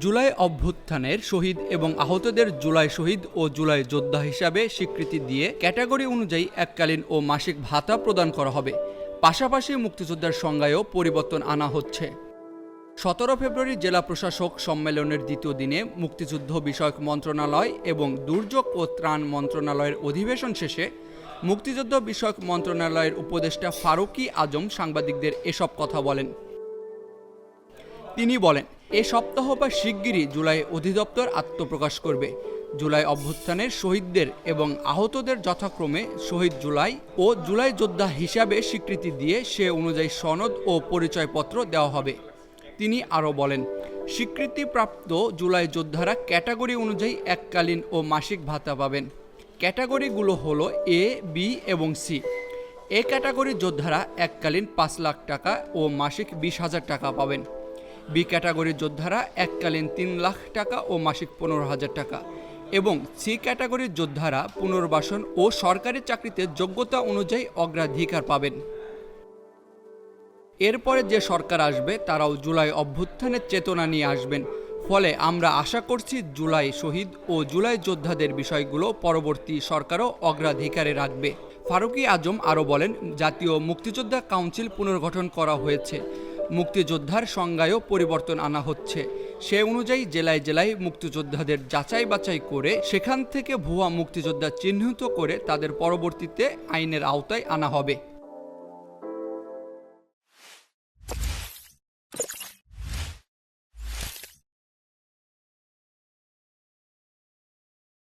জুলাই অভ্যুত্থানের শহীদ এবং আহতদের জুলাই শহীদ ও জুলাই যোদ্ধা হিসাবে স্বীকৃতি দিয়ে ক্যাটাগরি অনুযায়ী এককালীন ও মাসিক ভাতা প্রদান করা হবে। পাশাপাশি মুক্তিযোদ্ধার সংজ্ঞায়ও পরিবর্তন আনা হচ্ছে। সতেরো ফেব্রুয়ারি জেলা প্রশাসক সম্মেলনের দ্বিতীয় দিনে মুক্তিযুদ্ধ বিষয়ক মন্ত্রণালয় এবং দুর্যোগ ও ত্রাণ মন্ত্রণালয়ের অধিবেশন শেষে মুক্তিযুদ্ধ বিষয়ক মন্ত্রণালয়ের উপদেষ্টা ফারুকি আজম সাংবাদিকদের এসব কথা বলেন। তিনি বলেন এ সপ্তাহ বা শিগগিরই জুলাই অধিদপ্তর আত্মপ্রকাশ করবে। জুলাই অভ্যুত্থানের শহীদদের এবং আহতদের যথাক্রমে শহীদ জুলাই ও জুলাই যোদ্ধা হিসাবে স্বীকৃতি দিয়ে সে অনুযায়ী সনদ ও পরিচয়পত্র দেওয়া হবে। তিনি আরও বলেন, স্বীকৃতিপ্রাপ্ত জুলাই যোদ্ধারা ক্যাটাগরি অনুযায়ী এককালীন ও মাসিক ভাতা পাবেন। ক্যাটাগরিগুলো হলো এ বি এবং সি এ ক্যাটাগরির যোদ্ধারা এককালীন পাঁচ লাখ টাকা ও মাসিক বিশ হাজার টাকা পাবেন। বি ক্যাটাগরির যোদ্ধারা এককালীন তিন লাখ টাকা ও মাসিক পনেরো হাজার টাকা এবং সি ক্যাটাগরির যোদ্ধারা পুনর্বাসন ও সরকারি চাকরিতে যোগ্যতা অনুযায়ী অগ্রাধিকার পাবেন। এরপরে যে সরকার আসবে, তারাও জুলাই অভ্যুত্থানের চেতনা নিয়ে আসবেন। ফলে আমরা আশা করছি জুলাই শহীদ ও জুলাই যোদ্ধাদের বিষয়গুলো পরবর্তী সরকারও অগ্রাধিকারে রাখবে। ফারুকি আজম আরও বলেন, জাতীয় মুক্তিযোদ্ধা কাউন্সিল পুনর্গঠন করা হয়েছে। মুক্তিযোদ্ধার সংজ্ঞায়ও পরিবর্তন আনা হচ্ছে। সে অনুযায়ী জেলায় জেলায় মুক্তিযোদ্ধাদের যাচাই বাছাই করে সেখান থেকে ভুয়া মুক্তিযোদ্ধা চিহ্নিত করে তাদের পরবর্তীতে আইনের আওতায় আনা হবে।